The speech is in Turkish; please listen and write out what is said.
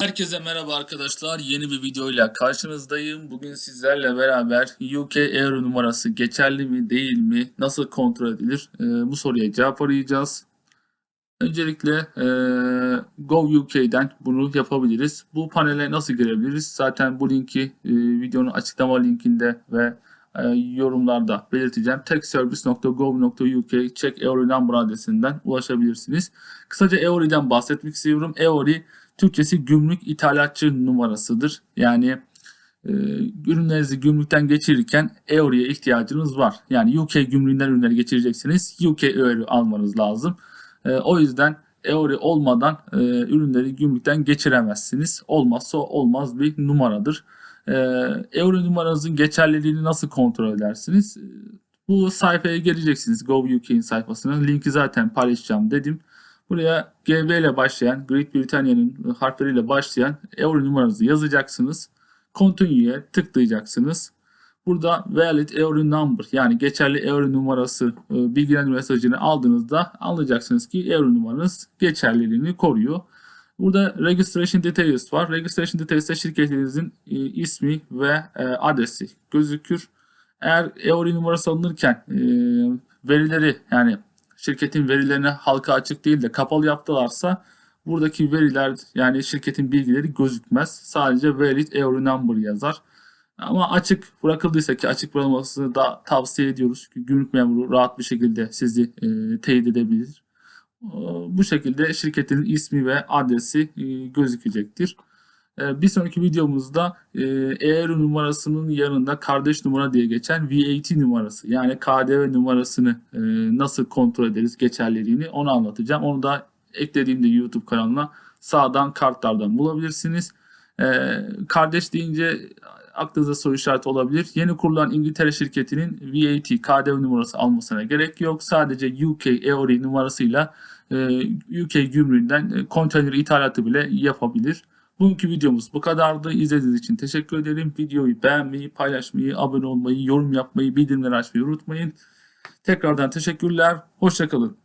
Herkese merhaba arkadaşlar. Yeni bir videoyla karşınızdayım. Bugün sizlerle beraber UK Euro numarası geçerli mi değil mi? Nasıl kontrol edilir? Ee, bu soruya cevap arayacağız. Öncelikle e, Go UK'den bunu yapabiliriz. Bu panele nasıl girebiliriz? Zaten bu linki e, videonun açıklama linkinde ve e, yorumlarda belirteceğim. techservice.gov.uk check Eori number adresinden ulaşabilirsiniz. Kısaca Eori'den bahsetmek istiyorum. Eori Türkçesi gümrük ithalatçı numarasıdır. Yani e, ürünlerinizi gümrükten geçirirken EOR'ya ihtiyacınız var. Yani UK gümrüğünden ürünleri geçireceksiniz. UK EOR almanız lazım. E, o yüzden EOR olmadan e, ürünleri gümrükten geçiremezsiniz. Olmazsa olmaz bir numaradır. E, EOR numaranızın geçerliliğini nasıl kontrol edersiniz? Bu sayfaya geleceksiniz. GovUK'in sayfasına. Linki zaten paylaşacağım dedim. Buraya GB ile başlayan, Great Britanya'nın harfleriyle başlayan euro numaranızı yazacaksınız. Continue'ye tıklayacaksınız. Burada valid euro number yani geçerli euro numarası e, bilgilendirme mesajını aldığınızda anlayacaksınız ki euro numaranız geçerliliğini koruyor. Burada registration details var. Registration details'te şirketinizin e, ismi ve e, adresi gözükür. Eğer euro numarası alınırken e, verileri yani şirketin verilerini halka açık değil de kapalı yaptılarsa buradaki veriler yani şirketin bilgileri gözükmez. Sadece valid euro number yazar. Ama açık bırakıldıysa ki açık bırakılmasını da tavsiye ediyoruz. Çünkü gümrük memuru rahat bir şekilde sizi e, teyit edebilir. E, bu şekilde şirketin ismi ve adresi e, gözükecektir. E, bir sonraki videomuzda e, euro numarasının yanında kardeş numara diye geçen VAT numarası yani KDV numarasını e, nasıl kontrol ederiz geçerliliğini onu anlatacağım. Onu da eklediğimde YouTube kanalına sağdan kartlardan bulabilirsiniz. E, kardeş deyince aklınıza soru işareti olabilir. Yeni kurulan İngiltere şirketinin VAT KDV numarası almasına gerek yok. Sadece UK EORI numarasıyla e, UK gümrüğünden e, konteyner ithalatı bile yapabilir. Bugünkü videomuz bu kadardı. İzlediğiniz için teşekkür ederim. Videoyu beğenmeyi, paylaşmayı, abone olmayı, yorum yapmayı, bildirimleri açmayı unutmayın. Tekrardan teşekkürler. Hoşçakalın.